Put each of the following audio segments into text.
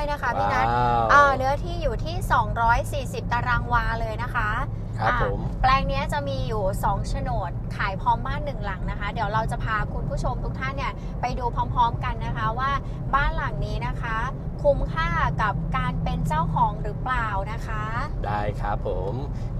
ที่ก็เยอะด้วยนะคะพี่นัทว้าว อ่าเนื้อที่อยู่ที่ 240 ตารางวาเลยนะคะ ครับอ่าผมแปลงเนี้ยจะมีอยู่2โฉนดขายพร้อมบ้านหนึ่งหลังนะคะ เดี๋ยวเราจะพาคุณผู้ชมทุกท่านเนี่ยไปดูพร้อมๆกันนะคะว่าบ้านหลังนี้นะคะ คุ้มค่ากับการเป็นเจ้าของหรือเปล่านะคะ ได้ครับผม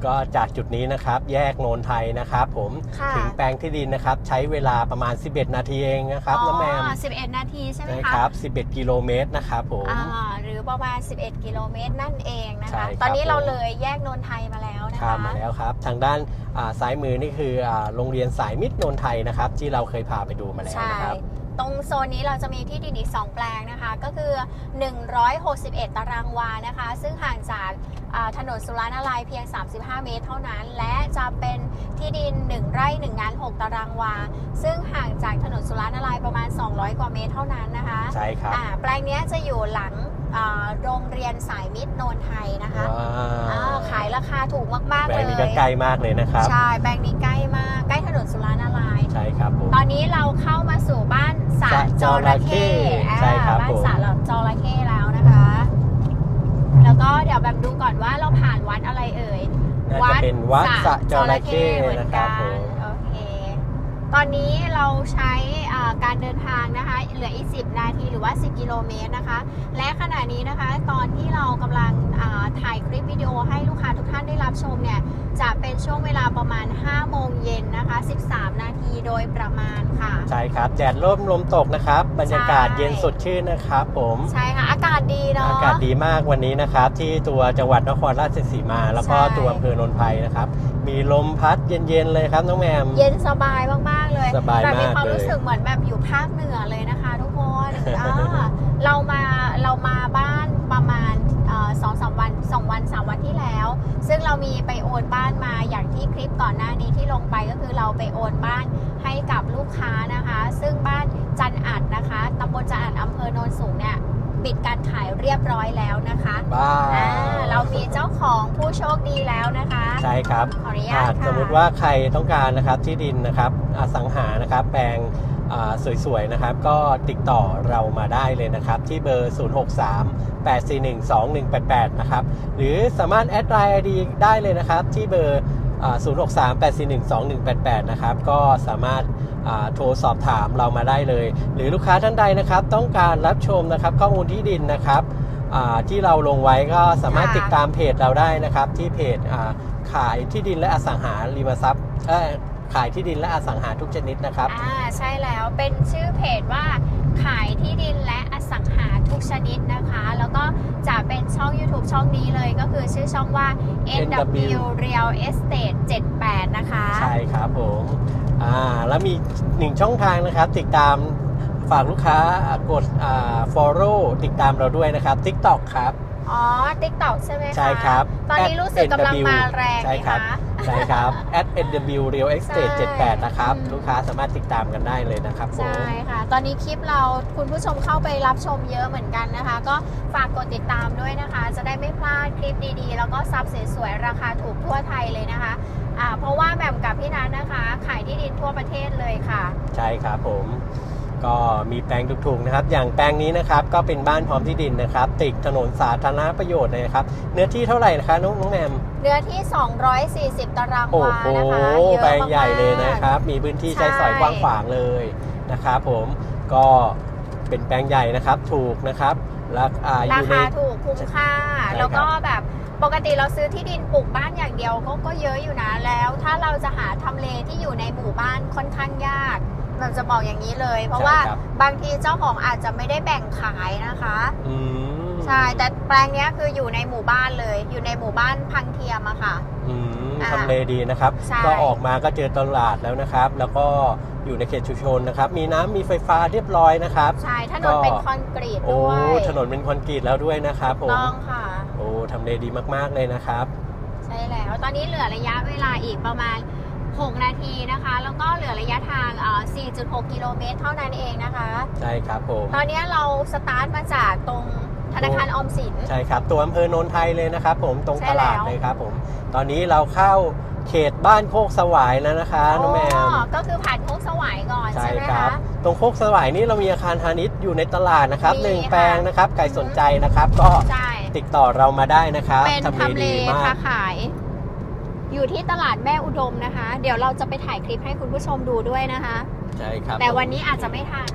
ก็จากจุดนี้นะครับแยกโนนไทยนะครับผมค่ะถึงแปลงที่ดินนะครับ ใช้เวลาประมาณ 11 นาทีเองนะครับน้องแมมอ๋อ11 นาทีใช่ไหมใช่คะครับ 11 กิโลเมตรนะครับผมอ่าหรือประมาณ 11 กิโลเมตรนั่นเองนะใช่คะครับตอนนี้เราผมเลยแยกนนไทยมาแล้วนะข้ามคะมาแล้วครับ ทางด้านอ่าซ้ายมือนี่คืออาโรงเรียนสายมิตรนนไทยนะครับ ที่เราเคยพาไปดูมาแล้วใช่นะครับตรงโซนนี้เราจะมีที่ดินอีก 2 แปลงนะคะ ก็คือ 161 ตารางวานะคะ ซึ่งห่างจากอ่าถนนสุรนาลายณ์เพียง 35 เมตรเท่านั้น และจะเป็นที่ดิน 1 ไร่ 1 งาน 6 ตารางวา ซึ่งห่างจากถนนสุรนาลายณ์ประมาณ 200 กว่าเมตรเท่านั้นนะคะ ใช่ครับอ่าแปลงเนี้ยจะอยู่หลัง อ่าโรงเรียนสายมิตรโนนไทยนะคะว้าอ่าวขายราคาถูกมากๆแปลเลงยนี้ก็ใกล้มากเลยนะครับ ใช่แปลงนี้ใกล้มากใกล้ถนนสุรานาลายณ์ใช่ครับผม ตอนนี้เราเข้ามาสู่บ้านสระสระจระเข้ใช่ครับอ่าบ้านผมสระจระเข้แล้วนะคะ แล้วก็เดี๋ยวแบบดูก่อนว่าเราผ่านวัดอะไรเอ่ย น่าจะเป็นวัดสระจระเข้เหมือนนะครับกัผนมโอเค ตอนนี้เราใช้อ่า การเดินทางนะคะ เหลืออีก 10 นาทีหรือว่า 10 กิโลเมตรนะคะ และขณะนี้นะคะ ตอนที่เรากำลังอ่าถ่ายคลิปวิดีโอให้ลูกค้าทุกท่านได้รับชมเนี่ย จะเป็นช่วงเวลาประมาณ 5 โมงเย็นนะคะ 13 นาทีโดยประมาณค่ะ ใช่ครับ แดดร่มลมตกนะครับ บรรยากาศใช่เย็นสดชื่นนะครับผม ใช่ค่ะ อากาศดีเนาะ อากาศดีมากวันนี้นะครับ ที่ตัวจังหวัดนครราชสีมา แล้วก็ใช่ตัวอำเภอนนทไทยนะครับมีลมพัดเย็นๆเลยครับน้องแมม เย็นสบายมากๆเลย สบายแบบมีมากความเลยรู้สึกเหมือนแบบอยู่ภาคเหนือเลยนะคะ ทุกคนอ่าเรามาเรามาบ้านประมาณสองสามวันสองวันสามวันที่แล้ว ซึ่งเรามีไปโอนบ้านมาอย่างที่คลิปก่อนหน้านี้ที่ลงไปก็คือเราไปโอนบ้านให้กับลูกค้านะคะ ซึ่งบ้านจันอัดนะคะตำบลจันอัดอำเภอโนนสูงเนี่ยปิดการขายเรียบร้อยแล้วนะคะบ้าอ่าเรามีเจ้าของผู้โชคดีแล้วนะคะ ใช่ครับขออนุญาหาตกค่ะสมมติว่าใครต้องการนะครับที่ดินนะครับอสังหานะครับแปลงอ่า สวยๆนะครับ ก็ติดต่อเรามาได้เลยนะครับ ที่เบอร์ 063 841 2188 นะครับ หรือสามารถแอดไลน์ไอดีได้เลยนะครับ ที่เบอร์ 063 841 2188 นะครับ ก็สามารถโทรสอบถามเรามาได้เลย หรือลูกค้าท่านใดนะครับ ต้องการรับชมนะครับข้อมูลที่ดินนะครับที่เราลงไว้ก็สามารถติดตามเพจเราได้นะครับ ที่เพจขายที่ดินและอสังหาริมทรัพย์ ขายที่ดินและอสังหาทุกชนิดนะครับ อ่าใช่แล้วเป็นชื่อเพจว่าขายที่ดินและอสังหาทุกชนิดนะคะ แล้วก็จะเป็นช่อง YouTube ช่องนี้เลยก็คือชื่อช่องว่า NW Real Estate 78 นะคะ ใช่ครับผมอ่าแล้วมีหนึ่งช่องทางนะครับ ติดตามฝากลูกค้ากดอ่า follow ติดตามเราด้วยนะครับ TikTok ครับ อ๋อ TikTok ใช่ไหมคะใช่ครับ ตอนนี้รู้สึกกำลังมาแรงใช่ไหมครับ คะ ใช่ครับ at nw real estate ใช่78 นะครับอืมลูกค้าสามารถติดตามกันได้เลยนะครับผม ใช่ค่ะ ตอนนี้คลิปเราคุณผู้ชมเข้าไปรับชมเยอะเหมือนกันนะคะ ก็ฝากกดติดตามด้วยนะคะ จะได้ไม่พลาดคลิปดีๆ แล้วก็ซับสวยๆราคาถูกทั่วไทยเลยนะคะอ่าเพราะว่าแหม่มกับพี่นัทนะคะ ขายที่ดินทั่วประเทศเลยค่ะ ใช่ครับผม ก็มีแปลงถูกๆนะครับ อย่างแปลงนี้นะครับก็เป็นบ้านพร้อมที่ดินนะครับ ติดถนนสาธารณประโยชน์เลยนะครับ เนื้อที่เท่าไหร่นะคะน้องน้องแหมมเนื้อที่ 240 ตารางโอ้วาโหนะคะเยอะแปลงใหญ่เลยมากๆนะครับ มีพื้นที่ใช้ใช่สอยกว้างขวางเลยนะครับผมก็เป็นแปลงใหญ่นะครับ ถูกนะครับราคาอรายู่ใน คาถูกคุ้มค่า ใช่ครับแล้วก็แบบปกติเราซื้อที่ดินปลูกบ้านอย่างเดียวก็ก็เยอะอยู่นะแล้ว ถ้าเราจะหาทำเลที่อยู่ในหมู่บ้านค่อนข้างยาก เราจะบอกอย่างนี้เลย เพราะว่าใช่ครับบางทีเจ้าของอาจจะไม่ได้แบ่งขายนะคะอืมใช่แต่แปลงเนี้ยคืออยู่ในหมู่บ้านเลย อยู่ในหมู่บ้านพังเทียมอะค่ะอืมอ่าทำเลดีนะครับใช่ก็ออกมาก็เจอตลาดแล้วนะครับ แล้วก็อยู่ในเขตชุมชนนะครับ มีน้ำมีไฟฟ้าเรียบร้อยนะครับ ใช่ ถนนเป็นคอนกรีตโอ้ด้วยถนนเป็นคอนกรีตแล้วด้วยนะครับผมต้องค่ะ โอ้ทำเลดีมากๆเลยนะครับ ใช่แล้ว ตอนนี้เหลือระยะเวลาอีกประมาณ 6 นาทีนะคะ แล้วก็เหลือระยะทางเอ่อ4.6 กิโลเมตรเท่านั้นเองนะคะ ใช่ครับผมตอนนี้เราสตาร์ทมาจากตรงธนาคารออมสิน ใช่ครับ ตัวอำเภอโนนไทยเลยนะครับผมตรงใช่ตลาดแล้วเลยครับผม ตอนนี้เราเข้าเขตบ้านโคกสวายแล้วนะคะน้องแมวอ๋อก็คือผ่านโค้งสวายก่อนใช่ใช่ไหมครัคะบตรงโคกสวายนี่เรามีอาคารพาณิชย์อยู่ในตลาดนะครับมีหนึ่งค่ะแปลงนะครับใครสนใจนะครับ ก็ใช่ติดต่อเรามาได้นะครับเป็นทำเลดีมาค้ากขาย อยู่ที่ตลาดแม่อุดมนะคะ เดี๋ยวเราจะไปถ่ายคลิปให้คุณผู้ชมดูด้วยนะคะ ใช่ครับแต่วันนี้อาจจะไม่ทัน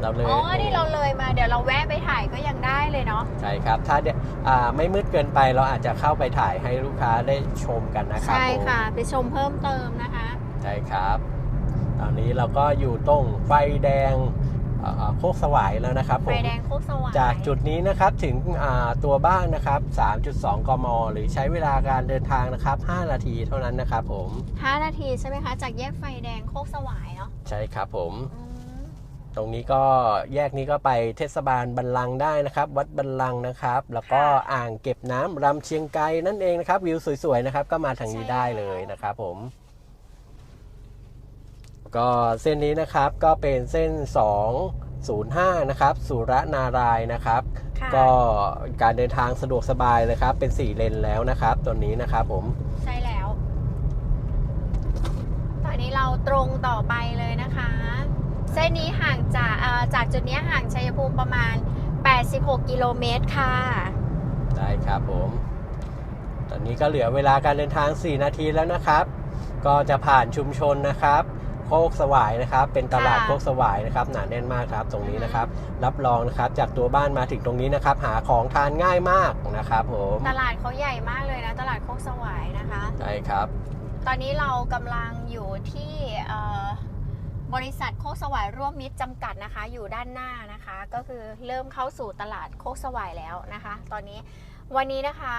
เราเลยอ๋อนี่เราเลยมาเดี๋ยวเราแวะไปถ่ายก็ยังได้เลยเนาะใช่ครับ ถ้าเดี๋ยวอ่าไม่มืดเกินไปเราอาจจะเข้าไปถ่ายให้ลูกค้าได้ชมกันนะครับใช่ผมค่ะ ไปชมเพิ่มเติมนะคะ ใช่ครับ ตอนนี้เราก็อยู่ตรงไฟแดงอ่า โคกสวายแล้วนะครับผไฟมแดงโคกสว่างจากจุดนี้นะครับถึงอ่าตัวบ้านนะครับ 3.2 กม หรือใช้เวลาการเดินทางนะครับ 5 นาทีเท่านั้นนะครับผม 5 นาทีใช่ไหมคะ จากแยกไฟแดงโคกสวายเนาะใช่ครับผมอืมตรงนี้ก็แยกนี้ก็ไปเทศบาลบันลังก์ได้นะครับ วัดบันลังก์นะครับ แล้วก็อ่างเก็บน้ำรำเชียงไกรนั่นเองนะครับ วิวสวยๆนะครับ ก็มาทางนี้ได้เลยนะครับผม ก็เส้นนี้นะครับก็เป็นเส้น 205 นะครับสุรนารายณ์นะครับค่ะก็การเดินทางสะดวกสบายเลยครับ เป็น 4 เลนแล้วนะครับตัวนี้นะครับผมใช่แล้ว ตอนนี้เราตรงต่อไปเลยนะคะ เส้นนี้ห่างจากเอ่อจากจุดเนี้ยห่างชัยภูมิประมาณ 86 กิโลเมตรค่ะ ได้ครับผมตอนนี้ก็เหลือเวลาการเดินทาง 4 นาทีแล้วนะครับ ก็จะผ่านชุมชนนะครับ โคกสวายนะครับ เป็นตลาดค่ะโคกสวายนะครับหนาแน่นมากครับตรงนี้นะครับ รับรองนะครับจากตัวบ้านมาถึงตรงนี้นะครับ หาของทานง่ายมากนะครับผมตลาดเขาใหญ่มากเลยนะ ตลาดโคกสวายนะคะใช่ครับ ตอนนี้เรากำลังอยู่ที่เอ่อบริษัทโคกสวายร่วมมิตรจำกัดนะคะ อยู่ด้านหน้านะคะ ก็คือเริ่มเข้าสู่ตลาดโคกสวายแล้วนะคะ ตอนนี้วันนี้นะคะ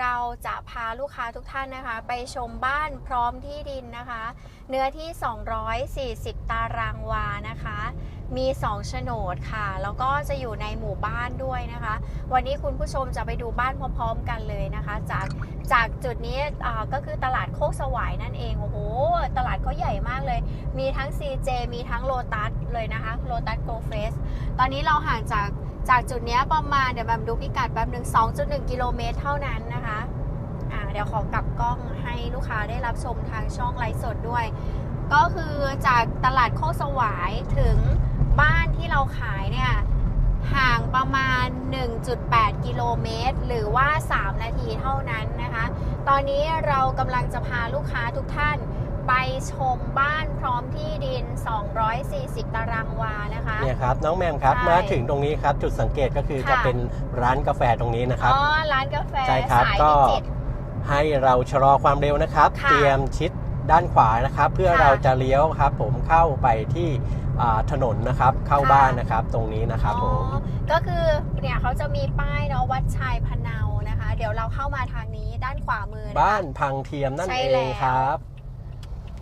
เราจะพาลูกค้าทุกท่านนะคะ ไปชมบ้านพร้อมที่ดินนะคะ เนื้อที่ 240 ตารางวานะคะ มี2โฉนดค่ะ แล้วก็จะอยู่ในหมู่บ้านด้วยนะคะ วันนี้คุณผู้ชมจะไปดูบ้านพร้อมๆกันเลยนะคะ จากจากจุดนี้ก็คือตลาดโคกสวายนั่นเอง โอ้โห ตลาดเขาใหญ่มากเลย มีทั้ง CJ มีทั้งโลตัสเลยนะคะโลตัสโกลเฟสตอนนี้เราห่างจากจากจุดนี้ประมาณเดี๋ยวแบบดูพิกัดแป๊บหนึ่ง2.1 กิโลเมตรเท่านั้นนะคะอ่าเดี๋ยวขอกลับกล้องให้ลูกค้าได้รับชมทางช่องไลฟ์สดด้วย ก็คือจากตลาดโคกสวายถึง บ้านที่เราขายเนี่ยห่างประมาณ 1.8 กิโลเมตร หรือว่า 3 นาทีเท่านั้นนะคะ ตอนนี้เรากำลังจะพาลูกค้าทุกท่านไปชมบ้านพร้อมที่ดิน 240 ตารางวานะคะ เนี่ยครับ น้องแมมครับ ใช่ มาถึงตรงนี้ครับจุดสังเกตก็คือค่ะจะเป็นร้านกาแฟตรงนี้นะครับ อ๋อ ร้านกาแฟใช่ครับสายก็พิจิตร ให้เราชะลอความเร็วนะครับ ค่ะเตรียมชิดด้านขวานะครับ เพื่อค่ะ เราจะเลี้ยวครับ ผมเข้าไปที่อ่า ถนนนะครับเข้าค่ะบ้านนะครับตรงนี้นะครับผมอ๋อก็คือเนี่ยเขาจะมีป้ายเนาะวัดชายพะเนานะคะ เดี๋ยวเราเข้ามาทางนี้ด้านขวามือนะคะบ้านพังเทียมนั่นใช่เอแล้งวครับ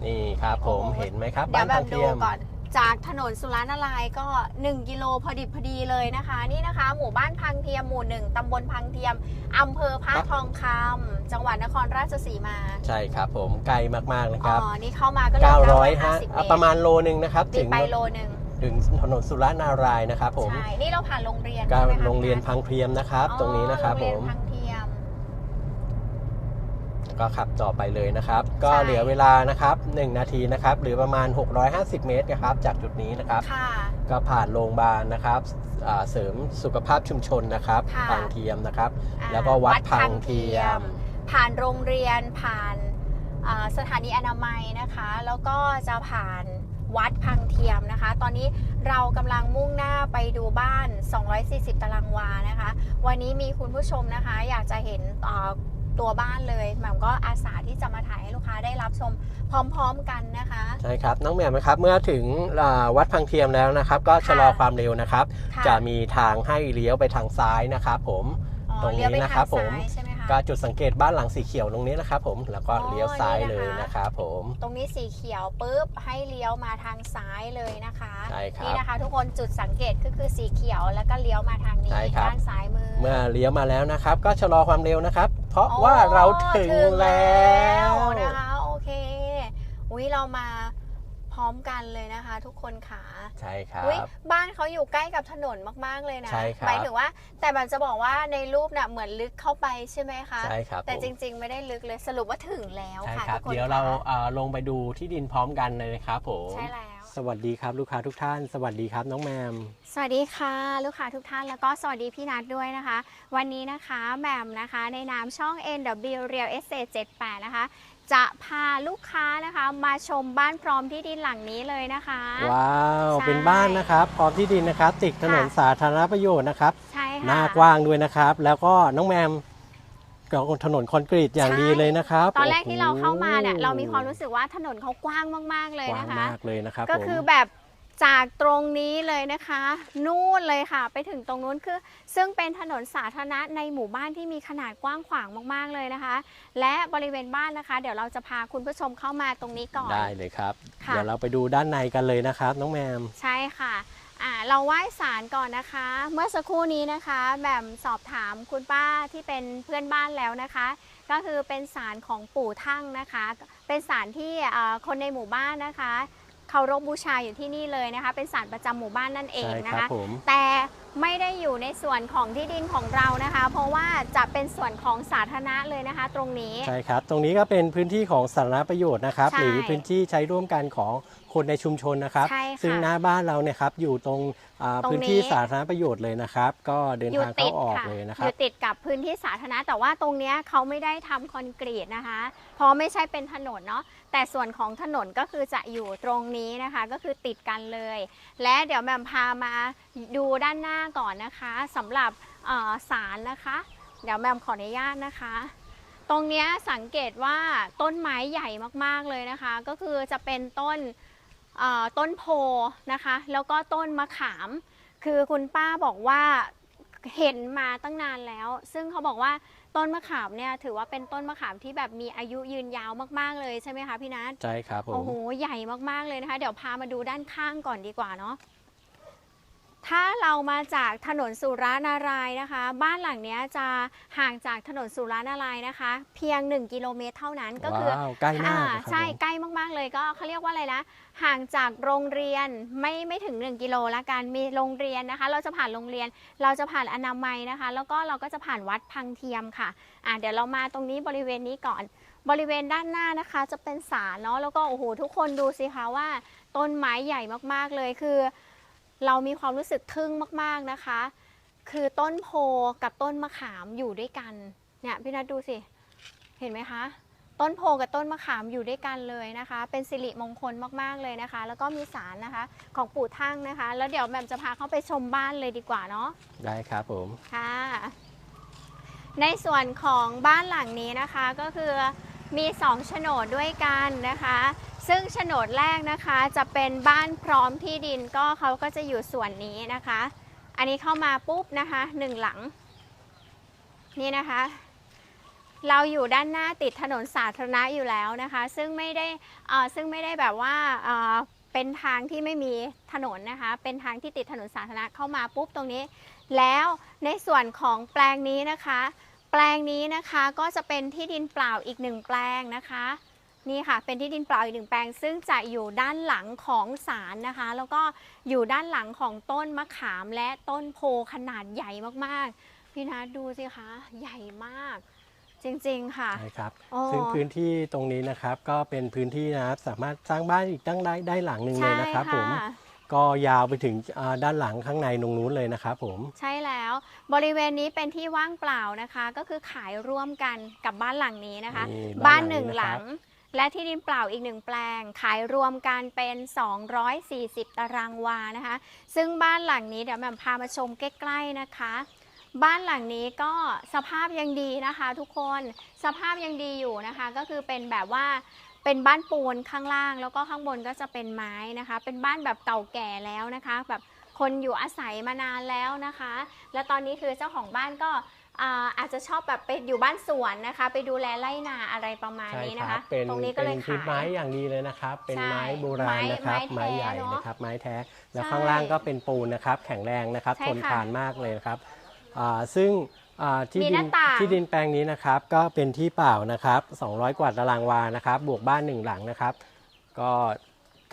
นี่ครับผมโอ้เห็นไหมครับเดี๋ยบ้าวนแบพับงดูเทียมก่อน จากถนนสุรานารายณ์ก็ 1 กิโลพอดิบพอดีเลยนะคะ นี่นะคะ หมู่บ้านพังเทียมหมู่หนึ่งตำบลพังเทียมอำเภอพระทองคำจังหวัดนครราชสีมา ใช่ครับผมไกลมากๆนะอ๋ครับอนี่เข้ามาก็เลย950 905เมอะตประมาณโลนึงนะครับติถึดงไปโลหนึ่งถึงถนนสุรนารายณ์นะครับผม ใช่ นี่เราผ่านโรงเรียนก็ใช่ไหมคะโรงเรียนพังเทียมนะครับอ๋อตรงนี้นะครับโงผเยมพังเทียม ก็ขับต่อไปเลยนะครับ ก็ใช่เหลือเวลานะครับ 1 นาทีนะครับ หรือประมาณ 650 เมตรนะครับ จากจุดนี้นะครับค่ะก็ผ่านโรงพยาบาลนะครับอ่าเสริมสุขภาพชุมชนนะครับค่ะพังเทียมนะครับอ่าแล้วก็วัดพังเทียม ผ่านโรงเรียนผ่านอ่าสถานีอนามัยนะคะ แล้วก็จะผ่านวัดพังเทียมนะคะ ตอนนี้เรากำลังมุ่งหน้าไปดูบ้าน 240 ตารางวานะคะ วันนี้มีคุณผู้ชมนะคะ อยากจะเห็นอ่า ตัวบ้านเลยแหม่มก็อาสาที่จะมาถ่ายให้ลูกค้าได้รับชมพร้อมๆกันนะคะ ใช่ครับน้องแหม่มนะครับเมื่อถึงอ่าวัดพังเทียมแล้วนะครับ ก็ชะลอความเร็วนะครับ ค่ะจะมีทางให้เลี้ยวไปทางซ้ายนะครับผม อ๋อตรงนี้เลี้ยวไปนะครับทางผม ซ้ายใช่ไหมคะ ก็จุดสังเกตบ้านหลังสีเขียวตรงนี้นะครับผมแล้วก็อ๋อเลี้ยวซ้ายนี่เลนะคะยนะครับผม ตรงนี้สีเขียวปุ๊บให้เลี้ยวมาทางซ้ายเลยนะคะใช่ครับนี่นะคะ ทุกคนจุดสังเกตก็คือสีเขียวแล้วก็เลี้ยวมาทางนี้ใช่ครับ ด้านซ้ายมือ เมื่อเลี้ยวมาแล้วนะครับ ก็ชะลอความเร็วนะครับ เพราะอ๋อว่าเราถึงแล้วนะคะโอเคอุ้ยเรามาพร้อมกันเลยนะคะ ทุกคนขาใช่ครับอุ้ยบ้านเขาอยู่ใกล้กับถนนมาก ๆ เลยนะใช่ครับหมายถึงว่า แต่แบบจะบอกว่าในรูปน่ะเหมือนลึกเข้าไปใช่ไหมคะใช่ครับแต่ผมจริง ๆ ไม่ได้ลึกเลยสรุปว่าถึงแล้วใช่ค่ะครัทุบกคนเดี๋ยวเราค่ะเอ่อลงไปดูที่ดินพร้อมกันเลยนะครับผมใช่แล้ว สวัสดีครับลูกค้าทุกท่าน สวัสดีครับน้องแมม สวัสดีค่ะ ลูกค้าทุกท่านแล้วก็สวัสดีพี่นัทด้วยนะคะ วันนี้นะคะแหม่มนะคะในนามช่อง NW Real Estate 78 นะคะ จะพาลูกค้านะคะมาชมบ้านพร้อมที่ดินหลังนี้เลยนะคะ ว้าว ใช่เป็นบ้านนะครับ พร้อมที่ดินนะครับ ติดถนนค่ะ สาธารณประโยชน์นะครับ ใช่ค่ะ หน้ากว้างด้วยนะครับ แล้วก็น้องแมม ก็ถนนคอนกรีตอย่างใช่ดีเลยนะครับ ตอนแรกที่เราเข้ามาเนี่ยโอ้โหเรามีความรู้สึกว่าถนนเขากว้างมาก ๆ เลยกว้างนะคะมากเลยนะครับ ก็ผมคือแบบจากตรงนี้เลยนะคะ นู่นเลยค่ะ ไปถึงตรงนู้นคือ ซึ่งเป็นถนนสาธารณะในหมู่บ้านที่มีขนาดกว้างขวางมาก ๆ เลยนะคะ และบริเวณบ้านนะคะ เดี๋ยวเราจะพาคุณผู้ชมเข้ามาตรงนี้ก่อน ได้เลยครับค่ะเดี๋ยวเราไปดูด้านในกันเลยนะครับ น้องแมม ใช่ค่ะ อ่าเราไหว้ศาลก่อนนะคะ เมื่อสักครู่นี้นะคะแบบสอบถามคุณป้าที่เป็นเพื่อนบ้านแล้วนะคะ ก็คือเป็นศาลของปู่ทั่งนะคะ เป็นศาลที่อ่าคนในหมู่บ้านนะคะเคารพบูชาอยู่ที่นี่เลยนะคะ เป็นศาลประจำหมู่บ้านนั่นเองใช่นะครัคะบผมแต่ไม่ได้อยู่ในส่วนของที่ดินของเรานะคะ เพราะว่าจะเป็นส่วนของสาธารณะเลยนะคะ ตรงนี้ใช่ครับ ตรงนี้ก็เป็นพื้นที่ของสาธารณประโยชน์นะครับใช่หรือพื้นที่ใช้ร่วมกันของ คนในชุมชนนะครับ ใช่ค่ะซึ่งหน้าบ้านเราเนี่ยครับอยู่ตรงอ่าตรงนี้ พื้นที่สาธารณประโยชน์เลยนะครับ ก็เดินอยู่ทางติเข้าดออกค่ะเลยนะคอรับยู่ติดกับพื้นที่สาธารณะแต่ว่าตรงเนี้ยเขาไม่ได้ทำคอนกรีตนะคะ เพราะไม่ใช่เป็นถนนเนาะแต่ส่วนของถนนก็คือจะอยู่ตรงนี้นะคะ ก็คือติดกันเลย และเดี๋ยวแหมมพามาดูด้านหน้าก่อนนะคะสำหรับเอ่อศาลนะคะ เดี๋ยวแหมมขออนุญาตนะคะ ตรงเนี้ยสังเกตว่าต้นไม้ใหญ่มากๆเลยนะคะ ก็คือจะเป็นต้นเอ่อ ต้นโพนะคะ แล้วก็ต้นมะขาม คือคุณป้าบอกว่าเห็นมาตั้งนานแล้ว ซึ่งเขาบอกว่าต้นมะขามเนี่ยถือว่าเป็นต้นมะขามที่แบบมีอายุยืนยาวมากๆเลยใช่ไหมคะพี่นัทใช่ครับผมโอ้โหใหญ่มากๆเลยนะคะ เดี๋ยวพามาดูด้านข้างก่อนดีกว่าเนาะ ถ้าเรามาจากถนนสุรานารายณ์นะคะ บ้านหลังเนี้ยจะห่างจากถนนสุรานารายณ์นะคะ เพียง 1 กิโลเมตรเท่านั้นก็คือว้าวใกล้มากอ่านะครับใช่ผม ใกล้มากๆเลยก็เขาเรียกว่าอะไรนะห่างจากโรงเรียนไม่ไม่ถึง 1 กิโลละกันมีโรงเรียนนะคะ เราจะผ่านโรงเรียนเราจะผ่านอนามัยนะคะ แล้วก็เราก็จะผ่านวัดพังเทียมค่ะอ่าเดี๋ยวเรามาตรงนี้บริเวณนี้ก่อน บริเวณด้านหน้านะคะจะเป็นศาลเนาะแล้วก็โอ้โหทุกคนดูสิคะว่า ต้นไม้ใหญ่มากๆเลยคือ เรามีความรู้สึกทึ่งมากๆนะคะ คือต้นโพกับต้นมะขามอยู่ด้วยกัน เนี่ยพี่นัทดูสิ เห็นไหมคะ ต้นโพกับต้นมะขามอยู่ด้วยกันเลยนะคะ เป็นสิริมงคลมากๆเลยนะคะ แล้วก็มีสารนะคะของปู่ทั่งนะคะ แล้วเดี๋ยวแหม่มจะพาเข้าไปชมบ้านเลยดีกว่าเนาะ ได้ครับผม ค่ะ ในส่วนของบ้านหลังนี้นะคะก็คือ มี2โฉนดด้วยกันนะคะ ซึ่งโฉนดแรกนะคะจะเป็นบ้านพร้อมที่ดินก็เขาก็จะอยู่ส่วนนี้นะคะ อันนี้เข้ามาปุ๊บนะคะหนึ่งหลัง นี่นะคะ เราอยู่ด้านหน้าติดถนนสาธารณะอยู่แล้วนะคะ ซึ่งไม่ได้ซึ่งไม่ได้แบบว่าเป็นทางที่ไม่มีถนนนะคะ เป็นทางที่ติดถนนสาธารณะเข้ามาปุ๊บตรงนี้ แล้วในส่วนของแปลงนี้นะคะ แปลงนี้นะคะก็จะเป็นที่ดินเปล่าอีกหนึ่งแปลงนะคะ นี่ค่ะเป็นที่ดินเปล่าอีกหนึ่งแปลง ซึ่งจะอยู่ด้านหลังของศาลนะคะ แล้วก็อยู่ด้านหลังของต้นมะขามและต้นโพขนาดใหญ่มากๆ พี่นัทดูสิคะใหญ่มากจริง ๆ ค่ะใช่ครับโอ้ซึ่งพื้นที่ตรงนี้นะครับก็เป็นพื้นที่นะครับสามารถสร้างบ้านอีกตั้งได้ได้หลังหนึ่งเลยนะครับผมค่ะ ก็ยาวไปถึงอ่าด้านหลังข้างในตรงนู้นเลยนะครับผม ใช่แล้วบริเวณนี้เป็นที่ว่างเปล่านะคะ ก็คือขายร่วมกันกับบ้านหลังนี้นะคะนี่บ้าบ้านนหหลันึ่งงนี้หลันะครังบและที่ดินเปล่าอีกหนึ่งแปลง ขายรวมกันเป็น 240 ตารางวานะคะ ซึ่งบ้านหลังนี้เดี๋ยวแหม่มพามาชมใกล้ ๆนะคะบ้านหลังนี้ก็สภาพยังดีนะคะทุกคนสภาพยังดีอยู่นะคะ ก็คือเป็นแบบว่า เป็นบ้านปูนข้างล่าง แล้วก็ข้างบนก็จะเป็นไม้นะคะ เป็นบ้านแบบเก่าแก่แล้วนะคะ แบบคนอยู่อาศัยมานานแล้วนะคะ และตอนนี้คือเจ้าของบ้านก็อ่าอาจจะชอบแบบไปอยู่บ้านสวนนะคะ ไปดูแลไร่นาอะไรประมาณใช่นี้คนะรัคะบเป็นตรงนี้ก็เลยเป็นพื้นขายไม้อย่างดีเลยนะครับ เป็นใช่ไม้โบราณนะครับ ไม้ไม้ไม้ใหญ่แท้เนอะนะครับ ไม้แท้ แล้วใช่ข้างล่างก็เป็นปูนนะครับ แข็งแรงนะครับใช่ทนค่ะทานมากเลยนะครับอ่าซึ่ง อ่าที่มีดิหน้าต่าง ที่ดินแปลงนี้นะครับ ก็เป็นที่เปล่านะครับ 200 กว่าตารางวานะครับ บวกบ้านหนึ่งหลังนะครับ ก็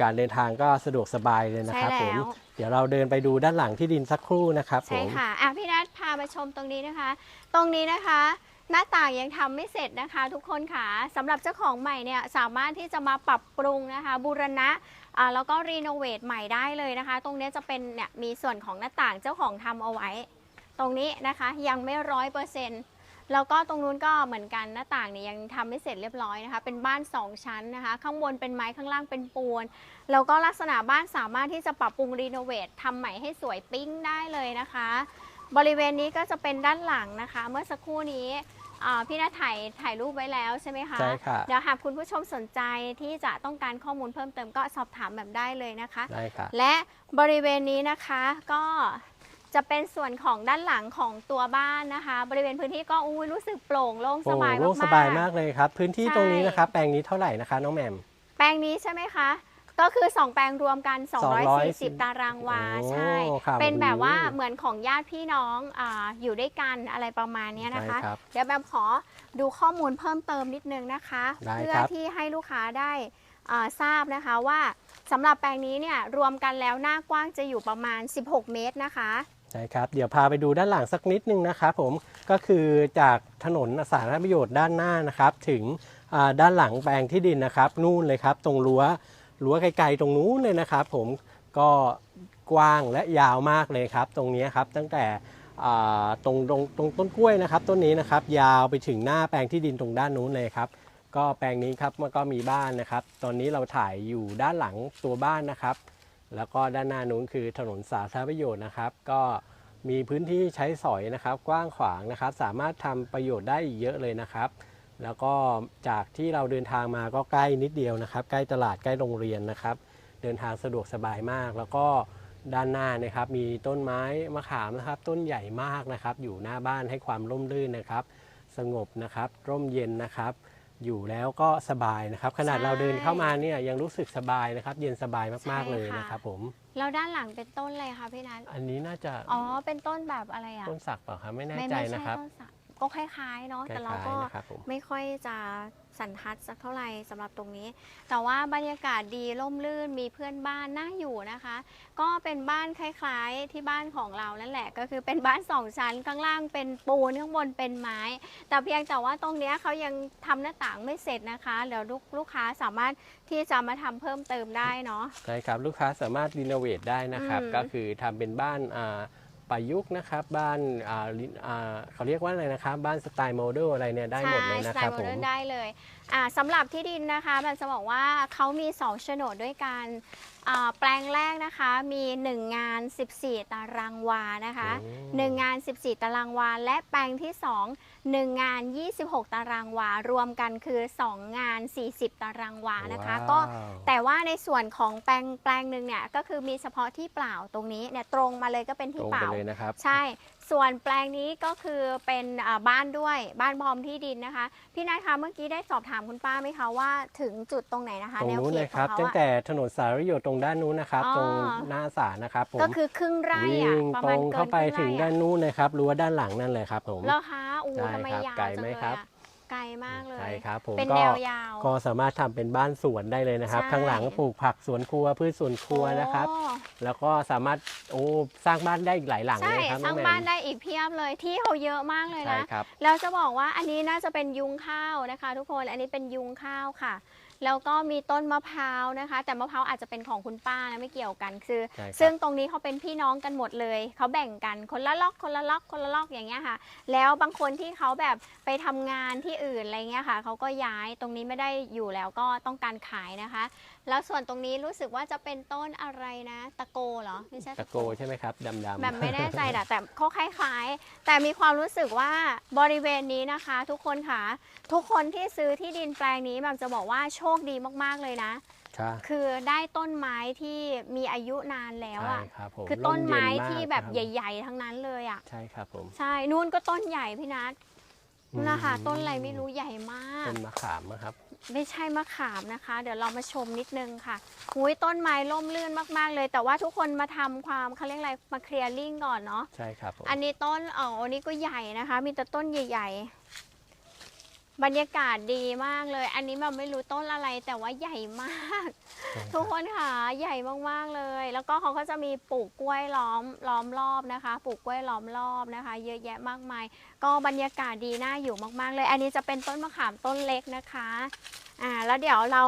การเดินทางก็สะดวกสบายเลยนะครับใช่ผมแล้วเดี๋ยวเราเดินไปดูด้านหลังที่ดินสักครู่นะครับผใช่ม ค่ะอะ พี่นัทพามาชมตรงนี้นะคะ ตรงนี้นะคะ หน้าต่างยังทำไม่เสร็จนะคะ ทุกคนค่ะสำหรับเจ้าของใหม่เนี่ยสามารถที่จะมาปรับปรุงนะคะ บูรณะอ่าแล้วก็รีโนเวทใหม่ได้เลยนะคะ ตรงเนี้ยจะเป็นเนี่ยมีส่วนของหน้าต่างเจ้าของทำเอาไว้ ตรงนี้นะคะยังไม่ร้อยเปอร์เซ็นต์แล้วก็ตรงนู้นก็เหมือนกันหน้าต่างเนี่ยยังทำไม่เสร็จเรียบร้อยนะคะ เป็นบ้าน 2 ชั้นนะคะ ข้างบนเป็นไม้ข้างล่างเป็นปูน แล้วก็ลักษณะบ้านสามารถที่จะปรับปรุงรีโนเวททำใหม่ให้สวยปิ้งได้เลยนะคะ บริเวณนี้ก็จะเป็นด้านหลังนะคะ เมื่อสักครู่นี้อ่าพี่นาถ่ายถ่ายรูปไว้แล้วใช่ไหมคะใช่ค่ะเดี๋ยวหากคุณผู้ชมสนใจที่จะต้องการข้อมูลเพิ่มเติมก็สอบถามแบบได้เลยนะคะได้ค่ะและบริเวณนี้นะคะก็ จะเป็นส่วนของด้านหลังของตัวบ้านนะคะ บริเวณพื้นที่ก็อุ้ยรู้สึกโปร่งโล่งสโอ้บายโล่งมากๆสบายมากเลยครับ พื้นที่ใช่ตรงนี้นะครับแปลงนี้เท่าไหร่นะคะน้องแหม่มแปลงนี้ใช่ไหมคะก็คือ 2 แปลงรวมกัน 240 240ตารางวาโอ้ใช่ครับเป็นแบบว่าโอ้เหมือนของญาติพี่น้องอาอยู่ด้วยกันอะไรประมาณเนี้ยนะคะใช่ครับเดี๋ยวแบมขอดูข้อมูลเพิ่มเติมนิดนึงนะคะได้เพื่อครับที่ให้ลูกค้าได้อ่าทราบนะคะว่าสำหรับแปลงนี้เนี่ยรวมกันแล้วหน้ากว้างจะอยู่ประมาณ 16 เมตรนะคะ ใช่ครับเดี๋ยวพาไปดูด้านหลังสักนิดนึงนะครับผมก็คือจากถนนสาธารณประโยชน์ด้านหน้านะครับ ถึงด้านหลังแปลงที่ดินนะครับนู่นเลยครับ ตรงรั้วรั้วไกลๆตรงนู้นเลยนะครับ ผมก็กว้างและยาวมากเลยครับ ตรงนี้ครับตั้งแต่ตรงตรงตรงต้นกล้วยนะครับ ต้นนี้นะครับ ยาวไปถึงหน้าแปลงที่ดินตรงด้านนู้นเลยครับก็แปลงนี้ครับมันก็มีบ้านนะครับ ตอนนี้เราถ่ายอยู่ด้านหลังตัวบ้านนะครับ แล้วก็ด้านหน้านู้นคือถนนสาธารณประโยชน์นะครับ ก็มีพื้นที่ใช้สอยนะครับ กว้างขวางนะครับ สามารถทำประโยชน์ได้อีกเยอะเลยนะครับ แล้วก็จากที่เราเดินทางมาก็ใกล้นิดเดียวนะครับ ใกล้ตลาดใกล้โรงเรียนนะครับ เดินทางสะดวกสบายมาก แล้วก็ด้านหน้านะครับมีต้นไม้มะขามนะครับ ต้นใหญ่มากนะครับ อยู่หน้าบ้านให้ความร่มรื่นนะครับ สงบนะครับ ร่มเย็นนะครับ อยู่แล้วก็สบายนะครับ ขนาดใช่เราเดินเข้ามาเนี่ยยังรู้สึกสบายนะครับ เย็นสบายมากๆใช่เลยค่ะนะครับผม แล้วด้านหลังเป็นต้นอะไรคะพี่นัทอันนี้น่าจะอ๋อเป็นต้นแบบอะไรอะต้นสักเปล่าครับไม่แน่ไม่ใจไม่ใช่นะครับต้นสักก็คล้ายๆเนาะคแต่เราล้ายก็ๆนะครับผมไม่ค่อยจะ สันทัดสักเท่าไหร่สำหรับตรงนี้ แต่ว่าบรรยากาศดีร่มรื่นมีเพื่อนบ้านน่าอยู่นะคะ ก็เป็นบ้านคล้ายๆที่บ้านของเรานั่นแหละ ก็คือเป็นบ้านสองชั้นข้างล่างเป็นปูนข้างบนเป็นไม้ แต่เพียงแต่ว่าตรงเนี้ยเขายังทำหน้าต่างไม่เสร็จนะคะเดี๋ยวลูกลูกค้าสามารถที่จะมาทำเพิ่มเติมได้เนาะใช่ครับลูกค้าสามารถรีโนเวทได้นะครับอืมก็คือทำเป็นบ้านอ่า ประยุกต์นะครับบ้านอ่าลิอ่าเขาเรียกว่าอะไรนะครับบ้านสไตล์โมเดลอะไรเนี่ยได้หมดเลยนะใช่ครับสไตล์ผโมเดิมร์นได้เลยอ่าสำหรับที่ดินนะคะแบบจะบอกว่าเขามี2โฉนดด้วยกันอ่า แปลงแรกนะคะมี 1 งาน 14 ตารางวานะคะโอ้1งาน 14 ตารางวา และแปลงที่ 2 1 งาน 26 ตารางวา รวมกันคือ 2 งาน 40 ตารางวานะคะว้าวก็แต่ว่าในส่วนของแปลงแปลงหนึ่งเนี่ยก็คือมีเฉพาะที่เปล่าตรงนี้เนี่ยตรงมาเลยก็เป็นตที่รงเปไปล่าเลยนะครับใช่ ส่วนแปลงนี้ก็คือเป็นอ่าบ้านด้วยบ้านพร้อมที่ดินนะคะ พี่นายคะเมื่อกี้ได้สอบถามคุณป้าไหมคะว่าถึงจุดตรงไหนนะคะตรงแนวนู้นเขเลตยขคอรังบเขาตั้งอะแต่ถนนสารประโยชน์ตรงด้านนู้นนะครับอ๋อตรงหน้าศาลนะครับผมก็คือครึ่งไร่วิ่อะงประตรมาณงเกิเข้านไปครึ่ถึงงไร่ด้านอะนู้นเลยครับรั้วด้านหลังนั่นเลยครับผมแล้วคะอู้ใช่ทำไมครับยาวไกลจังไหมเลยครับอะ ไกลมากเลยใช่ครับผมเป็นก็แนวยาว ก็สามารถทำเป็นบ้านสวนได้เลยนะครับใช่ข้างหลังปลูกผักสวนครัวพืชสวนครัวนะครับโอ้แล้วก็สามารถโอ้สร้างบ้านได้อีกหลายหลังใช่เลยครับสร้างน้อแหม่มบ้านได้อีกเพียบเลยที่เขาเยอะมากเลยใช่นะครับแล้วจะบอกว่าอันนี้น่าจะเป็นยุงข้าวนะคะ ทุกคนอันนี้เป็นยุงข้าวค่ะ แล้วก็มีต้นมะพร้าวนะคะ แต่มะพร้าวอาจจะเป็นของคุณป้านะไม่เกี่ยวกันคือ ใช่ครับ ซึ่งตรงนี้เขาเป็นพี่น้องกันหมดเลย เขาแบ่งกันคนละล็อกคนละล็อกคนละล็อกอย่างเงี้ยค่ะ แล้วบางคนที่เขาแบบไปทำงานที่อื่นอะไรเงี้ยค่ะเขาก็ย้ายตรงนี้ไม่ได้อยู่แล้วก็ต้องการขายนะคะ แล้วส่วนตรงนี้รู้สึกว่าจะเป็นต้นอะไรนะ ตะโกเหรอไม่ใช่ตะโกใช่ไหมครับดำๆแบบไม่แน่ใจแต่แต่เขาคล้ายๆ แต่มีความรู้สึกว่าบริเวณนี้นะคะ ทุกคนค่ะ ทุกคนที่ซื้อที่ดินแปลงนี้แบบจะบอกว่าโชคดีมากๆเลยนะค่ะคือได้ต้นไม้ที่มีอายุนานแล้วใช่อะครับผมคือต้นไม้ร่เย็นากที่แบบครับใหญ่ ๆ ทั้งนั้นเลยอะใช่ครับผมใช่นู่นก็ต้นใหญ่พี่นัท อืมนะคะต้นอะไรไม่รู้ใหญ่มากต้นมะขามนะครับ ไม่ใช่มะขามนะคะ เดี๋ยวเรามาชมนิดนึงค่ะหุยต้นไม้ร่มรื่นมากๆเลย แต่ว่าทุกคนมาทำความเขาเรียกอะไรมาเคลียร์ลิงก่อนเนาะใช่ครับผมอันนี้ต้นอ๋ออันนี้ก็ใหญ่นะคะ มีแต่ต้นใหญ่ บรรยากาศดีมากเลย อันนี้แบบไม่รู้ต้นอะไรแต่ว่าใหญ่มาก ทุกคนค่ะใหญ่มากๆเลย แล้วก็เขาก็จะมีปลูกกล้วยล้อมล้อมรอบนะคะ ปลูกกล้วยล้อมรอบนะคะ เยอะแยะมากมาย ก็บรรยากาศดีน่าอยู่มากๆเลย อันนี้จะเป็นต้นมะขามต้นเล็กนะคะอ่าแล้วเดี๋ยวเรา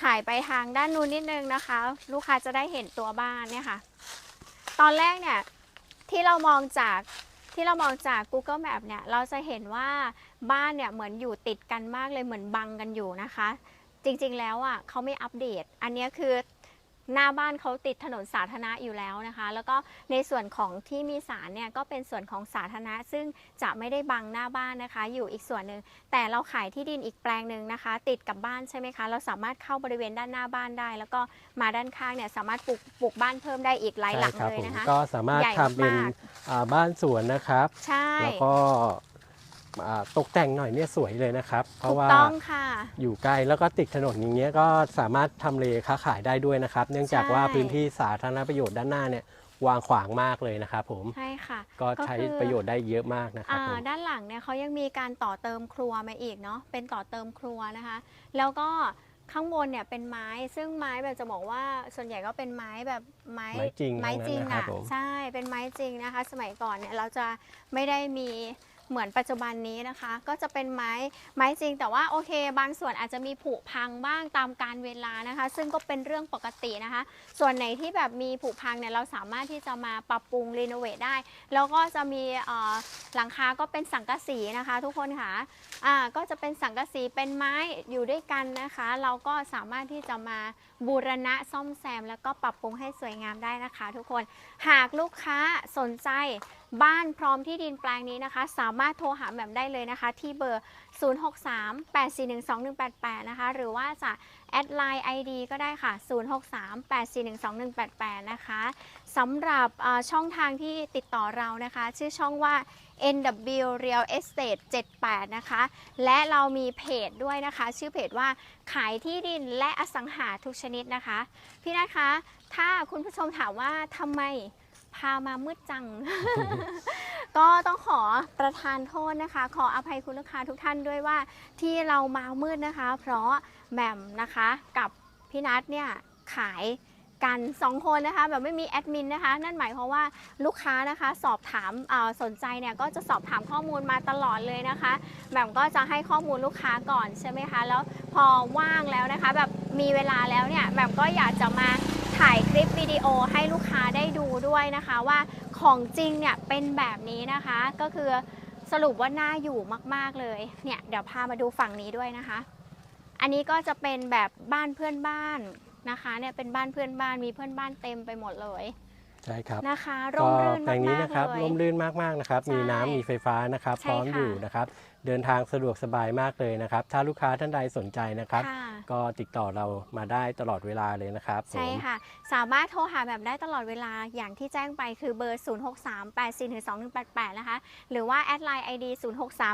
ถ่ายไปทางด้านนู้นนิดนึงนะคะ ลูกค้าจะได้เห็นตัวบ้านเนี่ยค่ะ ตอนแรกเนี่ยที่เรามองจาก ที่เรามองจาก Google Map เนี่ยเราจะเห็นว่าบ้านเนี่ยเหมือนอยู่ติดกันมากเลยเหมือนบังกันอยู่นะคะ จริงๆแล้วอะเขาไม่อัปเดต อันนี้คือ หน้าบ้านเขาติดถนนสาธารณะอยู่แล้วนะคะ แล้วก็ในส่วนของที่มีสารเนี่ยก็เป็นส่วนของสาธารณะ ซึ่งจะไม่ได้บังหน้าบ้านนะคะ อยู่อีกส่วนหนึ่งแต่เราขายที่ดินอีกแปลงหนึ่งนะคะ ติดกับบ้านใช่ไหมคะ เราสามารถเข้าบริเวณด้านหน้าบ้านได้ แล้วก็มาด้านข้างเนี่ยสามารถปลูกปลูกบ้านเพิ่มได้อีกหลายหลังใช่ครับเลยผมนะคะก็สามารถใหญ่ทำเป็นมากอ่าบ้านสวนนะครับ ใช่แล้วก็อ่า ตกแต่งหน่อยเนี่ยสวยเลยนะครับ เพถูราะกว่าต้องค่ะอยู่ใกล้แล้วก็ติดถนนอย่างเงี้ยก็สามารถทำเลค้าขายได้ด้วยนะครับ เนื่องจากใช่ว่าพื้นที่สาธารณประโยชน์ด้านหน้าเนี่ยวางขวางมากเลยนะครับผมใช่ค่ะ ก็ใช้ก็คือประโยชน์ได้เยอะมากนะครับอ่าผมด้านหลังเนี่ยเขายังมีการต่อเติมครัวมาอีกเนาะเป็นต่อเติมครัวนะคะ แล้วก็ข้างบนเนี่ยเป็นไม้ซึ่งไม้แบบจะบอกว่าส่วนใหญ่ก็เป็นไม้แบบไม้ไม้จริงไม้จริงทั้งนั้นนะครับอะผมใช่เป็นไม้จริงนะคะ สมัยก่อนเนี่ยเราจะไม่ได้มี เหมือนปัจจุบันนี้นะคะ ก็จะเป็นไม้ไม้จริง แต่ว่าโอเค บางส่วนอาจจะมีผุพังบ้างตามการเวลานะคะ ซึ่งก็เป็นเรื่องปกตินะคะ ส่วนไหนที่แบบมีผุพังเนี่ยเราสามารถที่จะมาปรับปรุงรีโนเวทได้ แล้วก็จะมีหลังคาก็เป็นสังกะสีนะคะ ทุกคนค่ะอ่าก็จะเป็นสังกะสีเป็นไม้อยู่ด้วยกันนะคะ เราก็สามารถที่จะมาบูรณะซ่อมแซม แล้วก็ปรับปรุงให้สวยงามได้นะคะ ทุกคนหากลูกค้าสนใจ บ้านพร้อมที่ดินแปลงนี้นะคะ สามารถโทรหาแบบได้เลยนะคะ ที่เบอร์ 0638412188 นะคะ หรือว่าจะแอดไลน์ ID ก็ได้ค่ะ 0638412188 นะคะสำหรับช่องทางที่ติดต่อเรานะคะ ชื่อช่องว่า NW Real Estate 78 นะคะ และเรามีเพจด้วยนะคะ ชื่อเพจว่าขายที่ดินและอสังหาทุกชนิดนะคะ พี่นะคะ ถ้าคุณผู้ชมถามว่าทำไม พามามืดจัง ก็ต้องขอประทานโทษนะคะ ขออภัยคุณลูกค้าทุกท่านด้วยว่าที่เรามามืดนะคะ เพราะแหม่มนะคะกับพี่นัทเนี่ยขายกันสองคนนะคะแบบไม่มีแอดมินนะคะ นั่นหมายความว่าลูกค้านะคะ สอบถามเอ่อสนใจเนี่ยก็จะสอบถามข้อมูลมาตลอดเลยนะคะแหม่มก็จะให้ข้อมูลลูกค้าก่อนใช่ไหมคะ แล้วพอว่างแล้วนะคะ แบบมีเวลาแล้วเนี่ยแหม่มก็อยากจะมา ถ่ายคลิปวิดีโอให้ลูกค้าได้ดูด้วยนะคะว่าของจริงเนี่ยเป็นแบบนี้นะคะ ก็คือสรุปว่าน่าอยู่มากๆเลยเนี่ยเดี๋ยวพามาดูฝั่งนี้ด้วยนะคะ อันนี้ก็จะเป็นแบบบ้านเพื่อนบ้านนะคะเนี่ยเป็นบ้านเพื่อนบ้านมีเพื่อนบ้านเต็มไปหมดเลยใช่ครับนะคะร่ก็มรื่นแปลงนี้มากนะครับๆเลยร่มรื่นมากๆนะครับใช่มีน้ำมีไฟฟ้านะครับใช่พร้อมค่ะอยู่นะครับ เดินทางสะดวกสบายมากเลยนะครับ ถ้าลูกค้าท่านใดสนใจนะครับ ค่ะก็ติดต่อเรามาได้ตลอดเวลาเลยนะครับผม ใช่ค่ะ สามารถโทรหาแบบได้ตลอดเวลาอย่างที่แจ้งไปคือเบอร์ 0638412188 นะคะ หรือว่าแอดไลน์ ID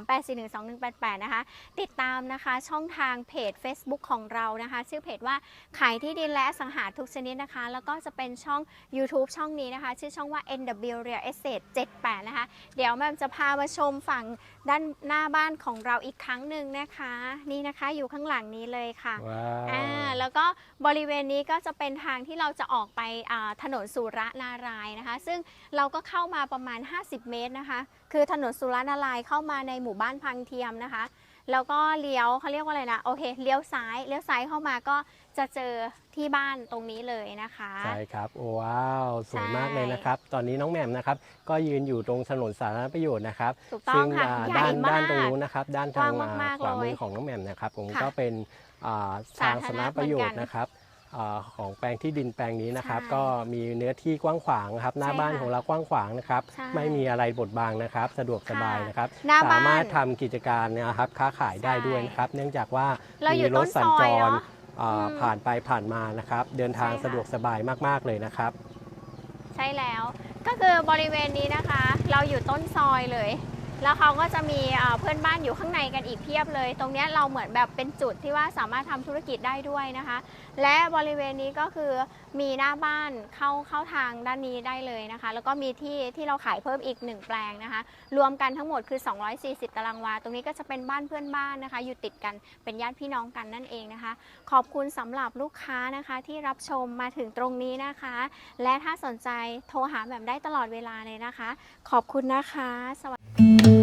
0638412188 นะคะ ติดตามนะคะช่องทางเพจ Facebook ของเรานะคะ ชื่อเพจว่าขายที่ดินและอสังหาทุกชนิดนะคะ แล้วก็จะเป็นช่อง YouTube ช่องนี้นะคะ ชื่อช่องว่า NW Real Estate 78 นะคะ เดี๋ยวแม่มจะพามาชมฝั่งด้านหน้าบ้านของเราอีกครั้งหนึ่งนะคะ นี่นะคะอยู่ข้างหลังนี้เลยค่ะว้าอ่าวแล้วก็บริเวณนี้ก็จะเป็นทางที่เราจะออกไปอ่าถนนสุรนารายณ์นะคะ ซึ่งเราก็เข้ามาประมาณ 50 เมตรนะคะ คือถนนสุรนารายณ์เข้ามาในหมู่บ้านพังเทียมนะคะ แล้วก็เลี้ยวเขาเรียกว่าอะไรนะโอเคเลี้ยวซ้ายเลี้ยวซ้ายเข้ามาก็ จะเจอที่บ้านตรงนี้เลยนะคะ ใช่ครับโอ้ว้าวสวยมากใช่เลยนะครับ ตอนนี้น้องแหม่มนะครับ ก็ยืนอยู่ตรงถนนสาธารณประโยชน์นะครับถูกต้อซึ่งงค่ะอ่าใหญ่ด้านมาด้านกตรงนู้นนะครับ ด้านทางกว้างมากๆขวามืเลอยของน้องแหม่มนะครับ ผมค่ะก็เป็นอ่าทางสาสาธารธารณะณประโยชเหมือนกันน์นะครับอ่าของแปลงที่ดินแปลงนี้นะครับ ใช่ก็มีเนื้อที่กว้างขวางครับ หน้าใช่บ้านค่ะของเรากว้างขวางนะครับ ใช่ไม่มีอะไรบดบังนะครับ สะดวกสบายค่ะนะครับ หน้าบ้านสามารถทำกิจการเนยนะครับค้าขายได้ใช่ด้วยนะครับ เนื่องจากว่าเราอยู่มีรถสัญจต้นซอยรเนอะอ่าอืม ผ่านไปผ่านมานะครับ เดินทางใช่ค่ะ สะดวกสบายมาก ๆ เลยนะครับ ใช่แล้วก็คือบริเวณนี้นะคะ เราอยู่ต้นซอยเลย แล้วเขาก็จะมีเอ่อเพื่อนบ้านอยู่ข้างในกันอีกเพียบเลย ตรงเนี้ยเราเหมือนแบบเป็นจุดที่ว่าสามารถทำธุรกิจได้ด้วยนะคะ และบริเวณนี้ก็คือมีหน้าบ้านเข้าเข้าทางด้านนี้ได้เลยนะคะ แล้วก็มีที่ที่เราขายเพิ่มอีก 1 แปลงนะคะ รวมกันทั้งหมดคือ 240 ตารางวา ตรงนี้ก็จะเป็นบ้านเพื่อนบ้านนะคะ อยู่ติดกันเป็นญาติพี่น้องกันนั่นเองนะคะ ขอบคุณสำหรับลูกค้านะคะที่รับชมมาถึงตรงนี้นะคะ และถ้าสนใจโทรหาแบบได้ตลอดเวลาเลยนะคะ ขอบคุณนะคะ สวัสดี